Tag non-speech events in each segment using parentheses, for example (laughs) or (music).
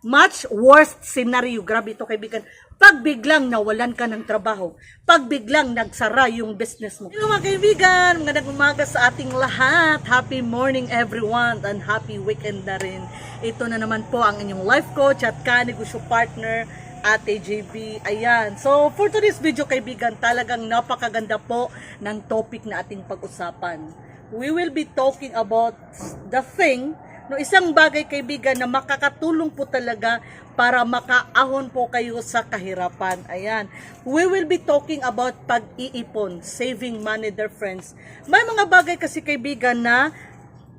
much worst scenario. Grabe ito kaibigan. Pag biglang nawalan ka ng trabaho, pag biglang nagsara yung business mo. Hello mga kaibigan, magandang umaga sa ating lahat. Happy morning everyone and happy weekend na rin. Ito na naman po ang inyong life coach at kanegosyo partner, Ate JB. Ayan. So, for today's video kaibigan, talagang napakaganda po ng topic na ating pag-usapan. We will be talking about the thing no isang bagay kaibigan na makakatulong po talaga para makaahon po kayo sa kahirapan. Ayan. We will be talking about pag-iipon, saving money dear friends. May mga bagay kasi kaibigan na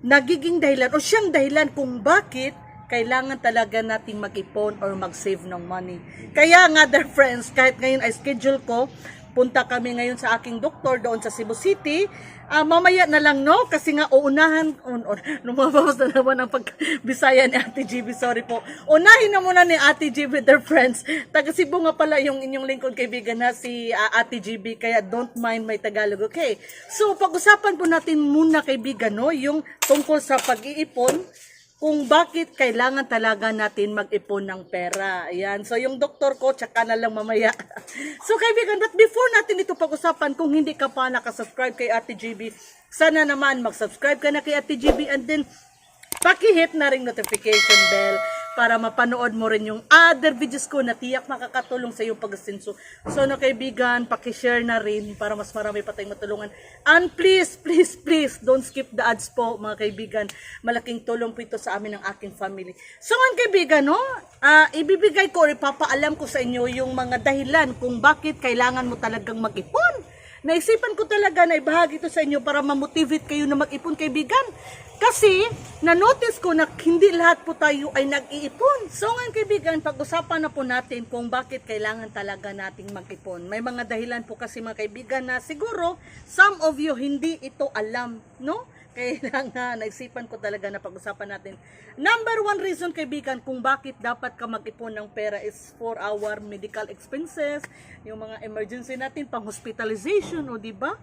nagiging dahilan o siyang dahilan kung bakit kailangan talaga nating mag-ipon or mag-save ng money. Kaya nga, dear friends, kahit ngayon ay schedule ko, punta kami ngayon sa aking doktor doon sa Cebu City. Ah, mamaya na lang, no? Kasi nga, uunahan, un, un, (laughs) lumabas na naman ang pag-bisaya (laughs) ni Ate GB, sorry po. Unahin na muna ni Ate GB, dear friends. Taga Cebu nga pala yung inyong lingkod kaibigan na si ah, Ate GB, kaya don't mind my Tagalog, okay? So, pag-usapan po natin muna kaibigan, no? Yung tungkol sa pag-iipon, kung bakit kailangan talaga natin mag-ipon ng pera. Ayan. So, yung doktor ko, tsaka na lang mamaya. (laughs) so, kaibigan, but before natin ito pag-usapan, kung hindi ka pa nakasubscribe kay Ate GB, sana naman mag-subscribe ka na kay Ate GB and then pakihit na ring notification bell para mapanood mo rin yung other videos ko na tiyak makakatulong sa iyong pag-asinso. So na kaibigan, pakishare na rin para mas marami pa tayong matulungan. And please, please, please, don't skip the ads po mga kaibigan. Malaking tulong po ito sa amin ng aking family. So ngayon kaibigan, no, ah, ibibigay ko or ipapaalam ko sa inyo yung mga dahilan kung bakit kailangan mo talagang mag-ipon. Naisipan ko talaga na ibahagi ito sa inyo para ma-motivate kayo na mag-ipon kaibigan. Kasi, na-notice ko na hindi lahat po tayo ay nag-iipon. So ngayon kaibigan, pag-usapan na po natin kung bakit kailangan talaga nating mag-ipon. May mga dahilan po kasi mga kaibigan na siguro some of you hindi ito alam, no? Kailangan, naisipan ko talaga na pag-usapan natin. Number one reason kaibigan kung bakit dapat ka mag-ipon ng pera is for our medical expenses, yung mga emergency natin, pang hospitalization, o di ba?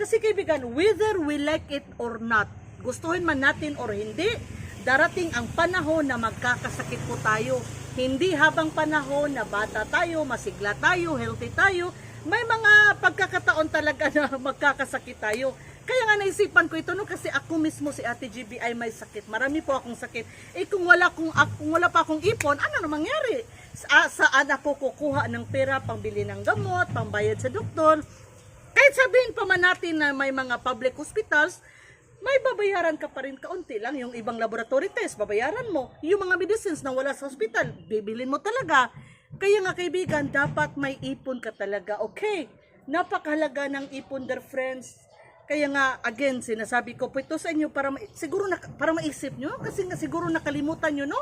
Kasi kaibigan, whether we like it or not, gustuhin man natin or hindi, darating ang panahon na magkakasakit po tayo. Hindi habang panahon na bata tayo, masigla tayo, healthy tayo, may mga pagkakataon talaga (laughs) na magkakasakit tayo. Kaya nga naisipan ko ito no kasi ako mismo si Ate GB ay may sakit. Marami po akong sakit. Eh kung wala kung, kung wala pa akong ipon, ano na mangyari? Sa, saan ako kukuha ng pera pambili ng gamot, pambayad sa doktor? Kahit sabihin pa man natin na may mga public hospitals, may babayaran ka pa rin kaunti lang. Yung ibang laboratory test, babayaran mo. Yung mga medicines na wala sa hospital, bibilin mo talaga. Kaya nga kaibigan, dapat may ipon ka talaga. Okay, napakahalaga ng ipon, dear friends. Kaya nga, again, sinasabi ko po ito sa inyo para, siguro na, para maisip nyo. Kasi nga siguro nakalimutan nyo, no?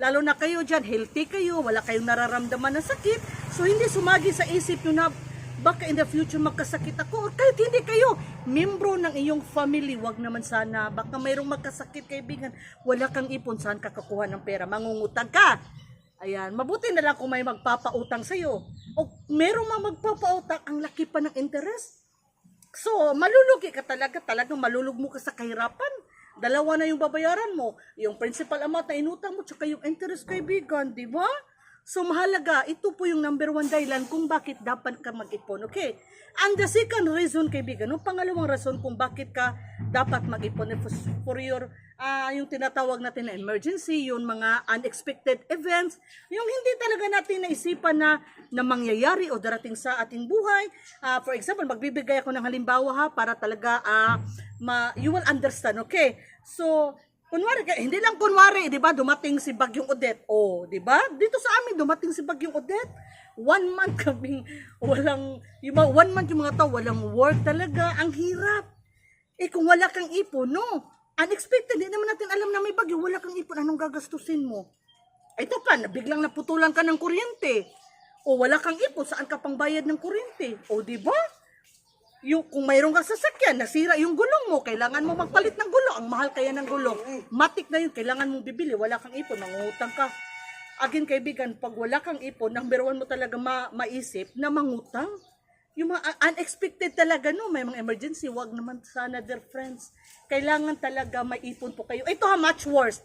Lalo na kayo dyan, healthy kayo, wala kayong nararamdaman na sakit. So, hindi sumagi sa isip nyo na baka in the future magkasakit ako. Or kahit hindi kayo, membro ng iyong family, wag naman sana. Baka mayroong magkasakit, kaibigan. Wala kang ipon, saan ka kakuha ng pera? Mangungutang ka. Ayan, mabuti na lang kung may magpapautang sa'yo. O merong mga magpapautang, ang laki pa ng interest. So, malulugi ka talaga, talagang malulug mo ka sa kahirapan. Dalawa na yung babayaran mo. Yung principal amount na inutang mo, tsaka yung interest kaibigan, di ba? So, mahalaga, ito po yung number one dahilan kung bakit dapat ka mag-ipon, okay? And the second reason, kaibigan, yung pangalawang rason kung bakit ka dapat mag-ipon for your, ah yung tinatawag natin na emergency, yung mga unexpected events, yung hindi talaga natin naisipan na, na mangyayari o darating sa ating buhay. Ah, for example, magbibigay ako ng halimbawa ha, para talaga, ah, ma, you will understand, okay? So, Kunwari, hindi lang kunwari, di ba, dumating si Bagyong Odette. Oh, di ba? Dito sa amin, dumating si Bagyong Odette. One month (laughs) kaming walang, yung mga, one month yung mga tao, walang work talaga. Ang hirap. Eh, kung wala kang ipon, no? Unexpected, hindi naman natin alam na may bagyo. Wala kang ipon, anong gagastusin mo? Ito pa, biglang naputulan ka ng kuryente. O wala kang ipon, saan ka pang bayad ng kuryente? O di ba? Yung kung mayroong kang sasakyan, nasira yung gulong mo, kailangan mo magpalit ng gulong. Ang mahal kaya ng gulong. Matik na yun, kailangan mong bibili. Wala kang ipon, mangungutang ka. Again, kaibigan, pag wala kang ipon, number one mo talaga ma- maisip na mangutang. Yung mga unexpected talaga, no? May mga emergency, wag naman sana, dear friends. Kailangan talaga may ipon po kayo. Ito ha, much worse.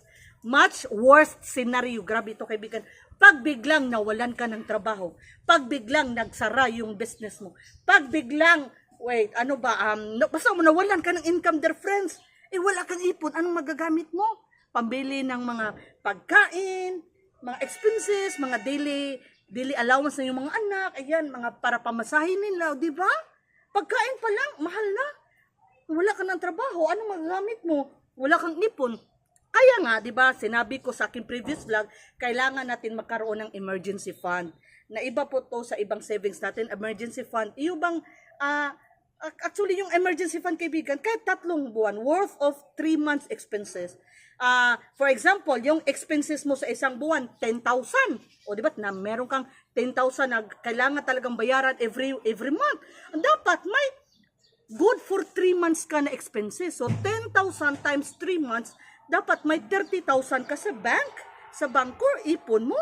much worst scenario. Grabe ito kaibigan. Pag biglang nawalan ka ng trabaho, pag biglang nagsara yung business mo, pag biglang, wait, ano ba, um, no- basta mo nawalan ka ng income, dear friends, eh wala kang ipon, anong magagamit mo? Pambili ng mga pagkain, mga expenses, mga daily daily allowance ng iyong mga anak, ayan, mga para pamasahin nila, di ba? Pagkain pa lang, mahal na. Wala ka ng trabaho, ano magagamit mo? Wala kang ipon. Kaya nga, di ba, sinabi ko sa aking previous vlog, kailangan natin magkaroon ng emergency fund. Na iba po to sa ibang savings natin, emergency fund. Iyo bang, ah, actually yung emergency fund kaibigan, kahit tatlong buwan, worth of 3 months expenses. Ah, for example, yung expenses mo sa isang buwan, 10,000. O di ba, na meron kang 10,000 na kailangan talagang bayaran every every month. Dapat may good for 3 months ka na expenses. So, 10,000 times 3 months, dapat may 30,000 ka sa bank, sa bangko, ipon mo.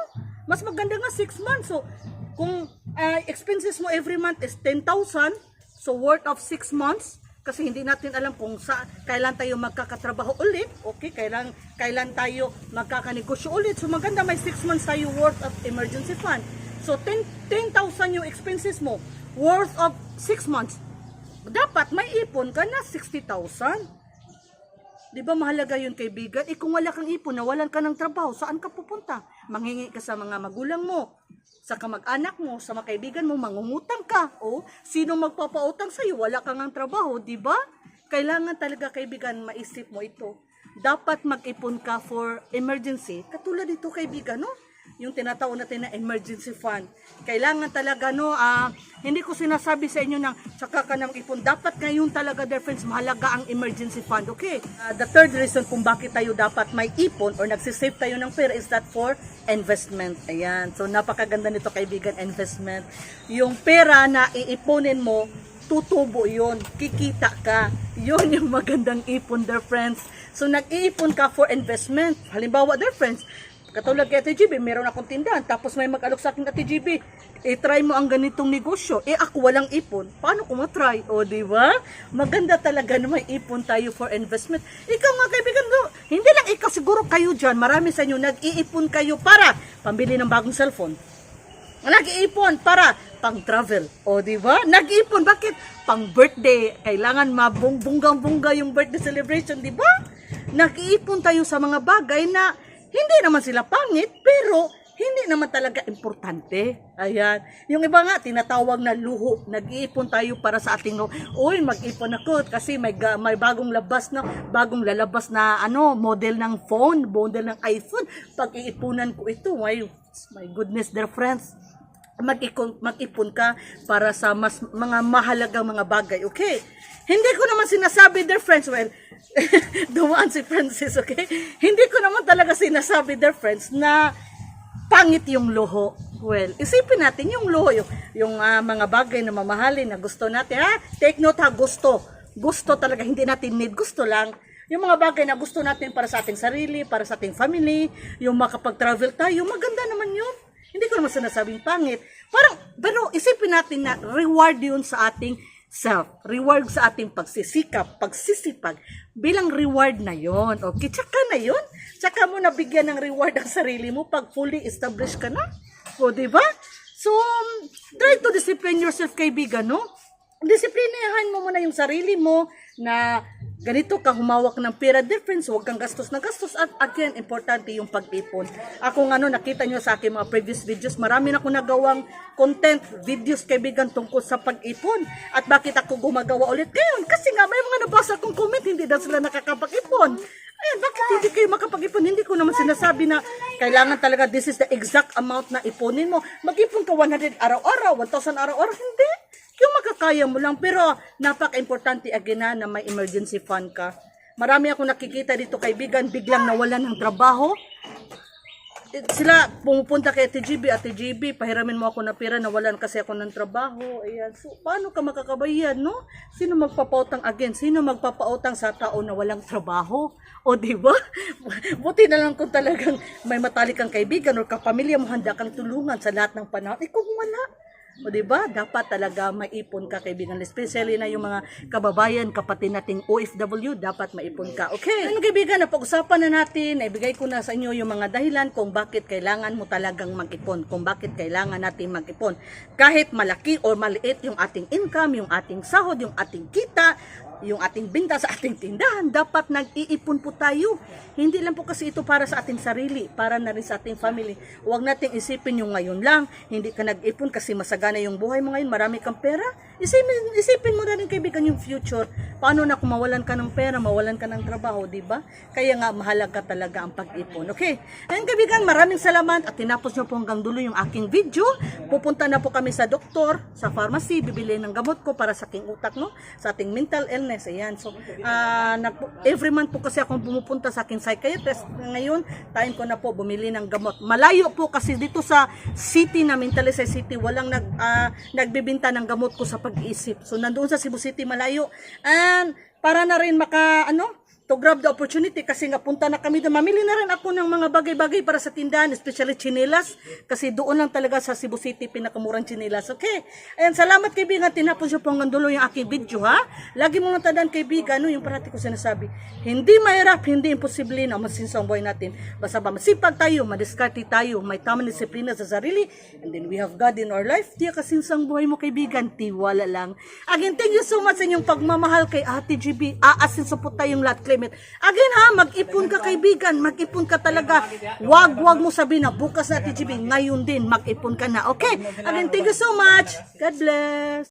Mas maganda nga 6 months. So, kung ah, expenses mo every month is 10,000, so worth of 6 months, kasi hindi natin alam kung sa kailan tayo magkakatrabaho ulit, okay, kailan kailan tayo magkakanegosyo ulit. So maganda may 6 months tayo worth of emergency fund. So 10 10,000 yung expenses mo, worth of 6 months dapat may ipon ka na 60,000. Di ba mahalaga yun kaibigan? Eh kung wala kang ipon, nawalan ka ng trabaho, saan ka pupunta? Manghingi ka sa mga magulang mo, sa kamag-anak mo, sa mga kaibigan mo, mangungutang ka. O, sino magpapautang sa'yo? Wala kang ang trabaho, di ba? Kailangan talaga kaibigan, maisip mo ito. Dapat mag-ipon ka for emergency. Katulad dito kaibigan, no? Yung tinatawag natin na emergency fund. Kailangan talaga, no, ah, hindi ko sinasabi sa inyo na tsaka ka nang ipon. Dapat ngayon talaga, dear friends, mahalaga ang emergency fund, okay? Ah, the third reason kung bakit tayo dapat may ipon or nagsisave tayo ng pera is that for investment. Ayan. So, napakaganda nito, kaibigan, investment. Yung pera na iiponin mo, tutubo yon kikita ka. Yon yung magandang ipon, dear friends. So, nag-iipon ka for investment. Halimbawa, dear friends, Katulad kay Ate GB, meron akong tindahan, tapos may mag-alok sa akin Ate GB, eh try mo ang ganitong negosyo. Eh ako walang ipon. Paano ko matry? O di ba? Maganda talaga na may ipon tayo for investment. Ikaw nga kaibigan ko, hindi lang ikaw siguro kayo dyan, marami sa inyo nag-iipon kayo para pambili ng bagong cellphone. Nag-iipon para pang travel. O di ba? Nag-iipon bakit? Pang birthday. Kailangan mabunggang-bungga yung birthday celebration, di ba? Nag-iipon tayo sa mga bagay na hindi naman sila pangit, pero hindi naman talaga importante. Ayan. Yung iba nga, tinatawag na luho. Nag-iipon tayo para sa ating. Uy, mag-ipon ako kasi may, may bagong labas na, bagong lalabas na ano, model ng phone, model ng iPhone. Pag-iipunan ko ito, my, my goodness, dear friends mag-ipon, ka para sa mas mga mahalagang mga bagay, okay? Hindi ko naman sinasabi, dear friends, well, (laughs) dumaan si Francis, okay? Hindi ko naman talaga sinasabi, dear friends, na pangit yung luho. Well, isipin natin yung luho, yung, yung ah, mga bagay na mamahalin na gusto natin, ha? Take note ha, gusto. Gusto talaga, hindi natin need, gusto lang. Yung mga bagay na gusto natin para sa ating sarili, para sa ating family, yung makapag-travel tayo, maganda naman yun. Hindi ko naman sinasabing pangit. Parang, pero isipin natin na reward yun sa ating self. Reward sa ating pagsisikap, pagsisipag, bilang reward na yon Okay, tsaka na yon Tsaka mo nabigyan ng reward ang sarili mo pag fully established ka na. O, di ba? So, um, try to discipline yourself, kaibigan, no? Disiplinahan mo muna yung sarili mo na ganito ka humawak ng pera difference, huwag kang gastos na gastos at again, importante yung pag-ipon. Ako nga no, nakita nyo sa aking mga previous videos, marami na ako nagawang content, videos kaibigan tungkol sa pag-ipon. At bakit ako gumagawa ulit ngayon? Kasi nga may mga nabasa kong comment, hindi daw sila nakakapag-ipon. Ayan, bakit hindi kayo makapag-ipon? Hindi ko naman sinasabi na kailangan talaga this is the exact amount na ipunin mo. Mag-ipon ka 100 araw-araw, 1,000 araw-araw. Hindi. Yung makakaya mo lang. Pero napaka-importante again na, may emergency fund ka. Marami akong nakikita dito kaibigan, biglang nawalan ng trabaho. Eh, Sila pumupunta kay TGB, at TGB, pahiramin mo ako na pera, nawalan kasi ako ng trabaho. Ayan. So, paano ka makakabayan, no? Sino magpapautang again? Sino magpapautang sa tao na walang trabaho? O, di ba? (laughs) Buti na lang kung talagang may matalik kang kaibigan o kapamilya mo, handa kang tulungan sa lahat ng panahon. Eh, kung wala, O di ba? Dapat talaga maipon ka kaibigan. Especially na yung mga kababayan, kapatid nating OFW, dapat maipon ka. Okay. Ano kaibigan, napag-usapan na natin, naibigay ko na sa inyo yung mga dahilan kung bakit kailangan mo talagang mag-ipon. Kung bakit kailangan natin mag-ipon. Kahit malaki o maliit yung ating income, yung ating sahod, yung ating kita, yung ating binta sa ating tindahan, dapat nag-iipon po tayo. Hindi lang po kasi ito para sa ating sarili, para na rin sa ating family. Huwag nating isipin yung ngayon lang, hindi ka nag-ipon kasi masagana yung buhay mo ngayon, marami kang pera. Isipin, isipin mo na rin kaibigan yung future. Paano na kung mawalan ka ng pera, mawalan ka ng trabaho, di ba? Kaya nga mahalaga talaga ang pag-ipon. Okay? Ayun kaibigan, maraming salamat at tinapos nyo po hanggang dulo yung aking video. Pupunta na po kami sa doktor, sa pharmacy, bibili ng gamot ko para sa aking utak, no? Sa ating mental illness, ayan. So, nag- every month po kasi akong pumupunta sa aking psychiatrist. Ngayon, time ko na po bumili ng gamot. Malayo po kasi dito sa city na Mentalisay City, walang nag, ah, nagbibinta ng gamot ko sa pag-iisip. So, nandoon sa Cebu City, malayo. And, para na rin maka, ano, to grab the opportunity kasi nga punta na kami doon. Mamili na rin ako ng mga bagay-bagay para sa tindahan, especially chinelas. Kasi doon lang talaga sa Cebu City pinakamurang chinelas. Okay? Ayan, salamat kaibigan. Tinapos siya po hanggang dulo yung aking video, ha? Lagi mo nang tandaan kaibigan, no, yung parati ko sinasabi. Hindi mahirap, hindi imposible na masinsang buhay natin. Basta ba masipag tayo, madiskarte tayo, may tamang disiplina sa sarili, and then we have God in our life. Di kasinsang buhay mo kaibigan, tiwala lang. Again, thank you so much sa inyong pagmamahal kay Ate GB. Aasin sa po tayong lahat, Clement. Again ha, mag-ipon ka kaibigan, mag-ipon ka talaga. Wag, wag mo sabihin na bukas na Ate GB, ngayon din mag-ipon ka na. Okay? Again, thank you so much. God bless.